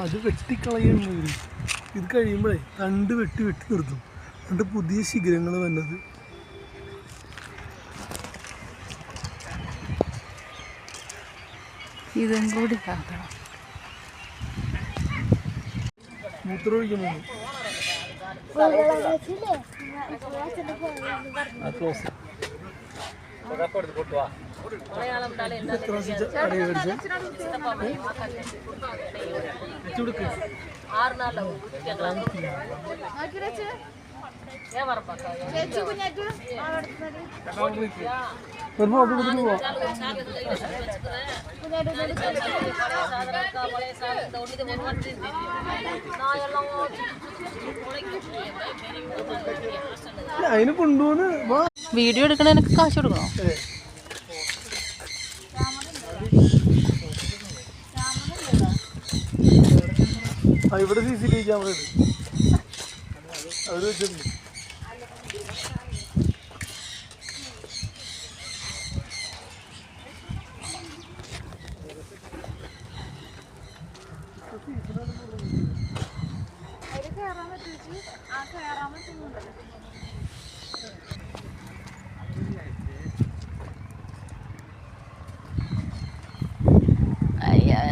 അത് വെട്ടിക്കളയുന്നത് ഇത് കഴിയുമ്പോഴേ തണ്ട് വെട്ടി വെട്ടി നിർത്തും. എന്നിട്ട് പുതിയ ശിഖരങ്ങൾ വന്നത്. ഇതും കൂടി മൂത്രമൊഴിക്കുന്നു ആ ക്ലോസ് ഒരു ഫോട്ടോ എടുത്തിട്ട് പോവാം അതിന് കൊണ്ടുപോന്ന് വീഡിയോ എടുക്കണ എനിക്ക് കാശ് കൊടുക്കണോ. ആ ഇവിടെ C C T V camera ഉണ്ട്. അവർ വെച്ചിട്ടുണ്ട്. അയ്യ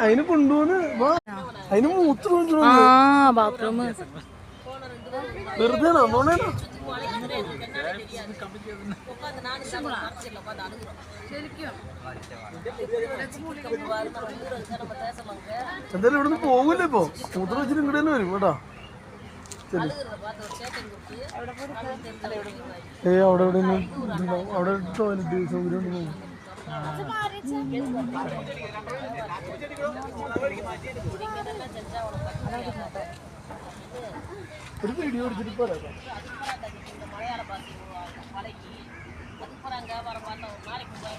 അതിന് കൊണ്ടുപോന്ന് അതിന് മൂത്രം. ആ ബാത്റൂം വെറുതെ നമ്മണേനോ എന്തായാലും ഇവിടുന്ന് പോകില്ല ഇപ്പോ? മൂത്രം വെച്ചിട്ട് ഇങ്ങോട്ട് തന്നെ വരും കേട്ടോ ഏ അവിടെ എവിടെ അവിടെ ടോയ്ലറ്റ് സൗകര്യം திருப்பி இடி ஓடிச்சிட்டு போற மலையாள பாசி பழகி அதுக்கப்புறம் அங்கே வர பார்த்தா ஒரு நாளைக்கு போய்